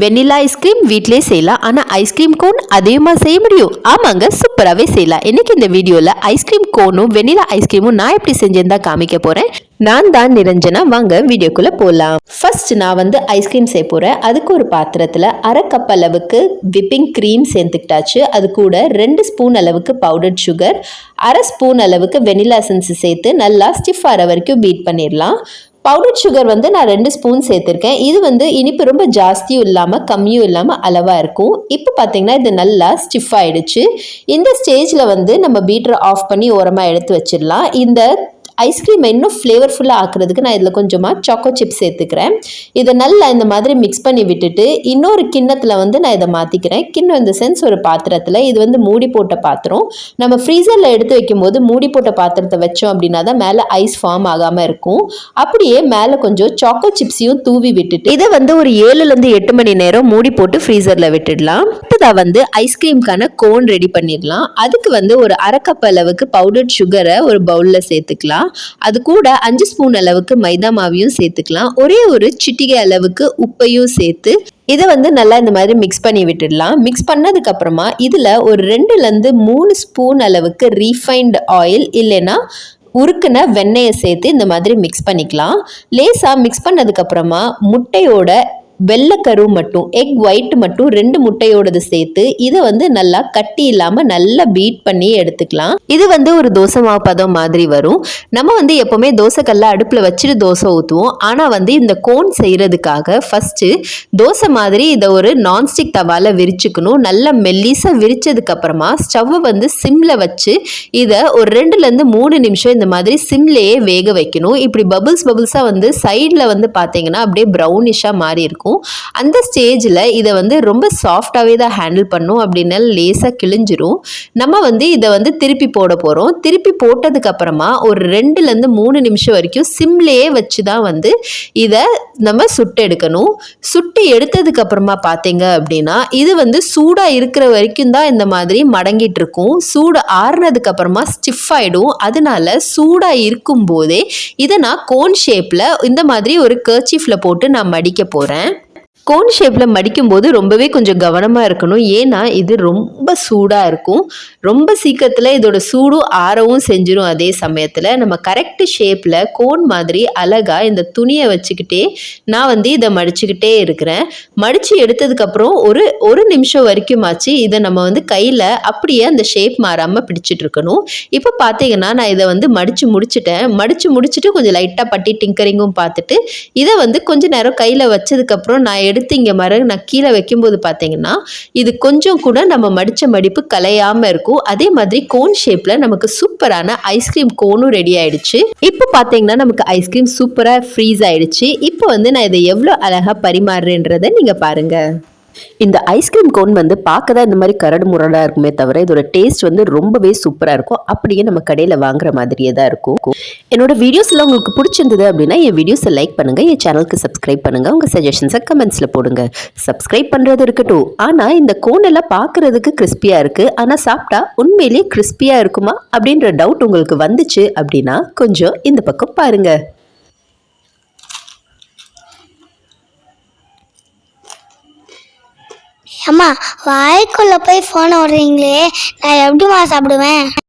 Vanilla ice cream வீட்டிலே செய்யலாம். ஆனால் ஐஸ்கிரீம் கோன் அதிகமாக செய்ய முடியும். ஆமாங்க சூப்பராகவே செய்யலாம். இன்றைக்கி இந்த வீடியோவில் ஐஸ்கிரீம் கோனும் வெண்ணிலா ஐஸ்கிரீமும் நான் எப்படி செஞ்சேன்னு தான் காமிக்க போகிறேன் நான் தான் நிரஞ்சனா. வாங்க வீடியோக்குள்ளே போகலாம் ஃபர்ஸ்ட் நான் வந்து ஐஸ்கிரீம் செய்ய போகிறேன் அதுக்கு ஒரு பாத்திரத்தில் அரை கப் அளவுக்கு விப்பிங் க்ரீம் சேர்த்துக்கிட்டாச்சு. அது கூட ரெண்டு ஸ்பூன் அளவுக்கு பவுடர் சுகர் அரை ஸ்பூன் அளவுக்கு வெனிலா சென்ஸ் சேர்த்து நல்லா ஸ்டிஃப் ஆகிற வரைக்கும் பீட் பண்ணிடலாம் பவுடர் சுகர் வந்து நான் ரெண்டு ஸ்பூன் சேர்த்துருக்கேன். இது வந்து இனிப்பு ரொம்ப ஜாஸ்தியும் இல்லாமல் கம்மியும் இல்லாமல் அளவாக இருக்கும். இப்போ பார்த்தீங்கன்னா இது நல்லா ஸ்டிஃப் ஆகிடுச்சு இந்த ஸ்டேஜில் வந்து நம்ம பீட்டரை ஆஃப் பண்ணி ஓரமாக எடுத்து வச்சிடலாம். இந்த ஐஸ்கிரீமை இன்னும் ஃப்ளேவர்ஃபுல்லாக ஆக்குறதுக்கு நான் இதில் கொஞ்சமாக சாக்கோ சிப்ஸ் சேர்த்துக்கிறேன். இதை நல்லா இந்த மாதிரி மிக்ஸ் பண்ணி விட்டுட்டு இன்னொரு கிண்ணத்தில் வந்து நான் இதை மாற்றிக்கிறேன் கிண்ணம் இந்த சென்ஸ் ஒரு பாத்திரத்தில். இது வந்து மூடி போட்ட பாத்திரம். நம்ம ஃப்ரீசரில் எடுத்து வைக்கும்போது மூடி போட்ட பாத்திரத்தை வச்சோம் அப்படின்னா தான் மேலே ஐஸ் ஃபார்ம் ஆகாமல் இருக்கும். அப்படியே மேலே கொஞ்சம் சாக்கோ சிப்ஸையும் தூவி விட்டுட்டு இதை வந்து ஒரு ஏழுலேருந்து எட்டு மணி நேரம் மூடி போட்டு ஃப்ரீசரில் விட்டுடலாம். அடுத்ததாக வந்து ஐஸ்கிரீம்க்கான கோன் ரெடி பண்ணிடலாம். அதுக்கு வந்து ஒரு அரை கப் அளவுக்கு பவுடர் சுகரை ஒரு பவுலில் சேர்த்துக்கலாம். அது கூட அஞ்சு ஸ்பூன் அளவுக்கு மைதா மாவையும் சேர்த்துக்கலாம். ஒரே ஒரு சிட்டிகை அளவுக்கு உப்பையும் சேர்த்து இதை வந்து நல்லா இந்த மாதிரி மிக்ஸ் பண்ணி விட்டுடலாம். மிக்ஸ் பண்ணதுக்கப்புறமா இதில் ஒரு ரெண்டுலேருந்து மூணு ஸ்பூன் அளவுக்கு ரீஃபைண்ட் ஆயில் இல்லைன்னா உருக்குன வெண்ணெயை சேர்த்து இந்த மாதிரி மிக்ஸ் பண்ணிக்கலாம். லேசாக மிக்ஸ் பண்ணதுக்கப்புறமா முட்டையோட வெள்ளைக்கரு மட்டும் எக் ஒயிட் மட்டும் ரெண்டு முட்டையோடது சேர்த்து இதை வந்து நல்லா கட்டி இல்லாமல் நல்லா பீட் பண்ணி எடுத்துக்கலாம். இது வந்து ஒரு தோசை மாவு பதம் மாதிரி வரும். நம்ம வந்து எப்போவுமே தோசைக்கல்ல அடுப்பில் வச்சுட்டு தோசை ஊற்றுவோம் ஆனால் வந்து இந்த கோன் செய்கிறதுக்காக ஃபஸ்ட்டு தோசை மாதிரி இதை ஒரு நான்ஸ்டிக் தவால விரிச்சுக்கணும். நல்லா மெல்லிசாக விரிச்சதுக்கப்புறமா ஸ்டவ்வை வந்து சிம்மில் வச்சு இதை ஒரு ரெண்டுலேருந்து மூணு நிமிஷம் இந்த மாதிரி சிம்லேயே வேக வைக்கணும். இப்படி பபுள்ஸ் பபுள்ஸாக வந்து சைடில் வந்து பார்த்தீங்கன்னா அப்படியே ப்ரௌனிஷாக மாறி இருக்கும். அந்த ஸ்டேஜில் இதை வந்து ரொம்ப சாஃப்டாகவே தான் ஹேண்டில் பண்ணும். அப்படின்னா லேசாக கிழிஞ்சிரும். நம்ம வந்து இதை வந்து திருப்பி போட போகிறோம் திருப்பி போட்டதுக்கப்புறமா ஒரு ரெண்டுலேருந்து மூணு நிமிஷம் வரைக்கும் சிம்லேயே வச்சு தான் வந்து இதை நம்ம சுட்டு எடுக்கணும். சுட்டு எடுத்ததுக்கப்புறமா பார்த்தீங்க அப்படின்னா இது வந்து சூடாக இருக்கிற வரைக்கும் தான் இந்த மாதிரி மடங்கிட்டு இருக்கும். சூடு ஆறுனதுக்கப்புறமா ஸ்டிஃப் ஆகிடும் அதனால சூடாக இருக்கும்போதே இதை நான் கோன் ஷேப்பில் இந்த மாதிரி ஒரு கர்ச்சீஃபில் போட்டு நான் மடிக்க போகிறேன் கோன் ஷேப்பில் மடிக்கும்போது ரொம்பவே கொஞ்சம் கவனமாக இருக்கணும். ஏன்னா இது ரொம்ப சூடாக இருக்கும். ரொம்ப சீக்கிரத்தில் இதோட சூடும் ஆறவும் செஞ்சிடும் அதே சமயத்தில் நம்ம கரெக்ட் ஷேப்பில் கோன் மாதிரி அழகாக இந்த துணியை வச்சுக்கிட்டே நான் வந்து இதை மடிச்சுக்கிட்டே இருக்கிறேன். மடித்து எடுத்ததுக்கப்புறம் ஒரு ஒரு நிமிஷம் வரைக்குமாச்சு இதை நம்ம வந்து கையில் அப்படியே அந்த ஷேப் மாறாமல் பிடிச்சிட்டு இருக்கணும். இப்போ பார்த்தீங்கன்னா நான் இதை வந்து மடித்து முடிச்சிட்டேன். மடித்து முடிச்சுட்டு கொஞ்சம் லைட்டாக பட்டி டிங்கரிங்கும் பார்த்துட்டு இதை வந்து கொஞ்ச நேரம் கையில் வச்சதுக்கப்புறம் நான் எடுத்து இங்கே மர நான் கீழே வைக்கும்போது பார்த்தீங்கன்னா இது கொஞ்சம் கூட நம்ம மடித்த மடிப்பு கலையாமல் இருக்கும். அதே மாதிரி கோன் ஷேப்பில் நமக்கு சூப்பரான ஐஸ்கிரீம் கோனும் ரெடி ஆயிடுச்சு. இப்போ பார்த்தீங்கன்னா நமக்கு ஐஸ்கிரீம் சூப்பராக ஃப்ரீஸ் ஆயிடுச்சு. இப்போ வந்து நான் இதை எவ்வளோ அழகாக பரிமாறுறேன்றதை நீங்கள் பாருங்கள் இந்த ஐஸ்கிரீம் கோன் வந்து பார்க்க தான் இந்த மாதிரி கரடு முரடாக இருக்குமே தவிர இதோட டேஸ்ட் வந்து ரொம்பவே சூப்பராக இருக்கும். அப்படியே நம்ம கடையில் வாங்குற மாதிரியே தான் இருக்கும். என்னோட வீடியோஸ்லாம் உங்களுக்கு பிடிச்சிருந்தது அப்படின்னா என் வீடியோஸை லைக் பண்ணுங்கள் என் சேனலுக்கு சப்ஸ்கிரைப் பண்ணுங்க உங்கள் சஜஷன்ஸை கமெண்ட்ஸில் போடுங்க. சப்ஸ்கிரைப் பண்ணுறது இருக்கட்டும். ஆனால் இந்த கோன் எல்லாம் பார்க்கறதுக்கு கிறிஸ்பியாக இருக்கு. ஆனால் சாப்பிட்டா உண்மையிலேயே கிறிஸ்பியாக இருக்குமா? அப்படின்ற டவுட் உங்களுக்கு வந்துச்சு அப்படின்னா கொஞ்சம் இந்த பக்கம் பாருங்கள் அம்மா வாய்க்குள்ளே போய் ஃபோனை விடுறீங்களே நான் எப்படிம்மா சாப்பிடுவேன்?